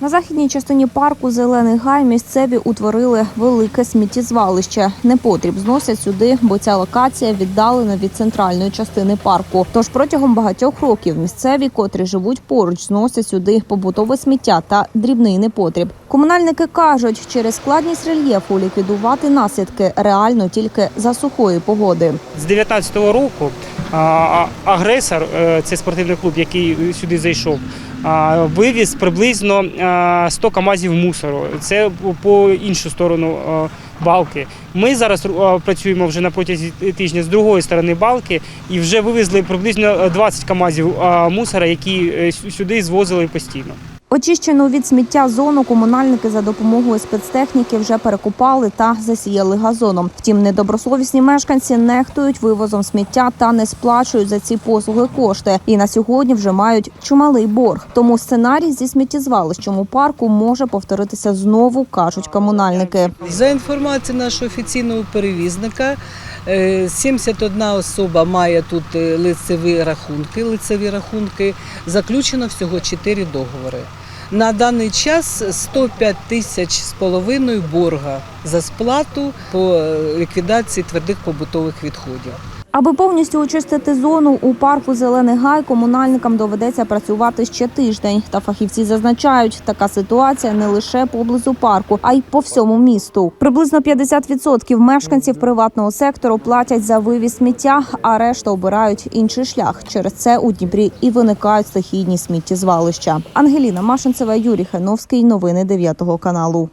На західній частині парку Зелений гай місцеві утворили велике сміттєзвалище. Непотріб зносять сюди, бо ця локація віддалена від центральної частини парку. Тож протягом багатьох років місцеві, котрі живуть поруч, зносять сюди побутове сміття та дрібний непотріб. Комунальники кажуть, через складність рельєфу ліквідувати наслідки реально тільки за сухої погоди. З 19-го року агресор, е, це спортивний клуб, який сюди зайшов, вивіз приблизно а, 100 камазів мусору. Це по- іншу сторону балки. Ми зараз працюємо вже на протязі тижня з другої сторони балки і вже вивезли приблизно 20 камазів мусора, які е, сюди звозили постійно. Очищену від сміття зону комунальники за допомогою спецтехніки вже перекопали та засіяли газоном. Втім, недобросовісні мешканці нехтують вивозом сміття та не сплачують за ці послуги кошти. І на сьогодні вже мають чималий борг. Тому сценарій зі сміттєзвалищем у парку може повторитися знову, кажуть комунальники. За інформацією нашого офіційного перевізника, е, 71 особа має тут е, лицеві рахунки. Лицеві рахунки заключено всього 4 договори. На даний час 105 тисяч з половиною борга за сплату по е, ліквідації твердих побутових відходів. Аби повністю очистити зону у парку Зелений гай, комунальникам доведеться працювати ще тиждень. Та фахівці зазначають, така ситуація не лише поблизу парку, а й по всьому місту. Приблизно 50% мешканців приватного сектору платять за вивіз сміття, а решта обирають інший шлях. Через це у Дніпрі і виникають стихійні сміттєзвалища. Ангеліна Машинцева, Юрій Хановський. Новини 9 каналу.